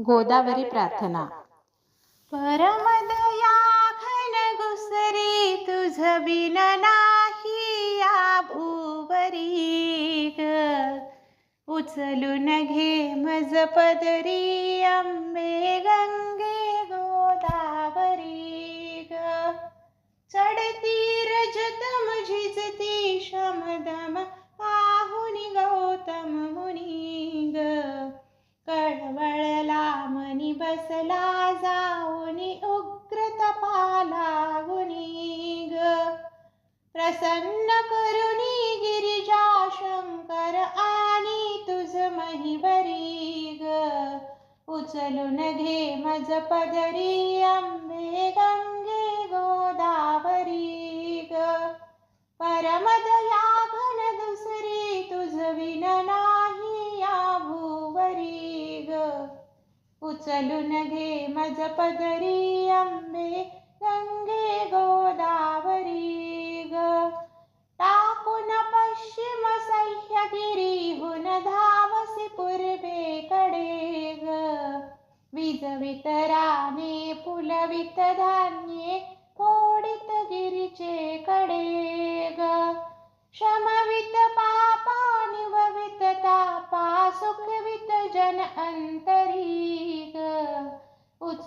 गोदावरी प्रार्थना. परमदया घन घुसरी तुझ बिन नाही या भूवरी ग. उचलून घे मज पदरी अंबे गंगे गोदावरी ग. चढती रजतम झिजती शमदम मनी बसला जाऊनी उग्र तपाला ग प्रसन्न करुणी गिरिजा शंकर आणि तुझ महिवरी ग उचलून घे मज पदरी अंबे गंगे गोदावरी ग परमदया उचलून घे मज पदरी अंबे गंगे गोदावरी ग. टाकून पश्चिम सह्यागिरीहून धावसी पूर्वेकडे ग. विजवित राणे फुलवित धान्ये फोडित गिरीचे कडे ग. शमवित पापा निववित तापा सुखवित जन अंतर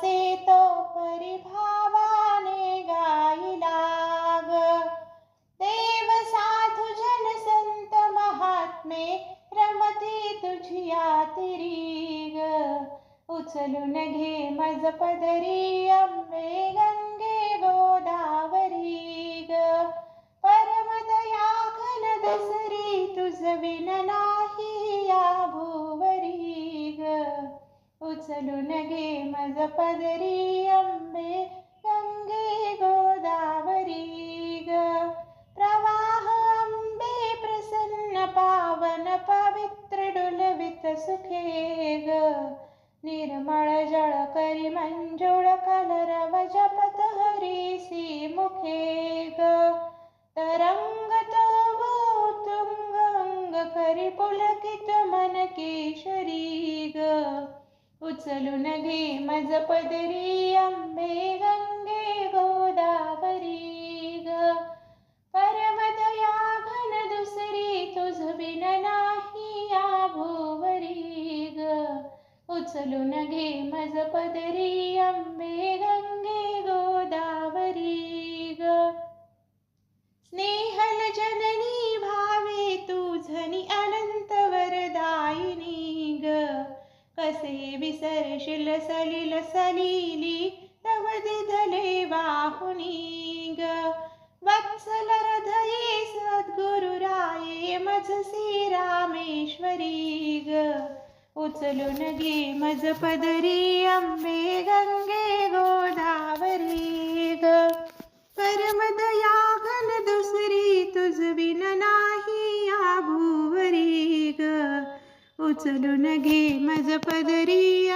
असे तो परिभावाने गायला देव साधू जन संत महात्मे रमते तुझिया तिरी उचलून घे मज पदरी अंबे गंगे गोदावरी ग परमदया घन दसरी तुझ विनना उचलून घे मज पदरी अंबे गंगे गोदावरी ग प्रवाह अंबे प्रसन्न पावन पवित्र डुलवित सुखे ग निर्मळ जळ करी मंजुळ कलरव जपत हरीसी मुखे ग तरंग तव तुंग अंग करी पुलकित मन केशरी ग उचलून घे मज पदरी अंबे गंगे गोदावरी ग. परमदया घन दुसरी तुझ बिन नाही या भोवरी ग. उचलून घे मज पदरी अंबे गंगे गोदावरी ग. स्नेहल जननी कसे विसरशील सलिल सलीली? तव दिधले वाहुनी ग. वत्सल हृदये सद्गुरुराये मजसी रामेश्वरी ग. उचलून घे मज पदरी अंबे गंगे गोदावरी ग. परमदया उचलून घे माझ पदरी.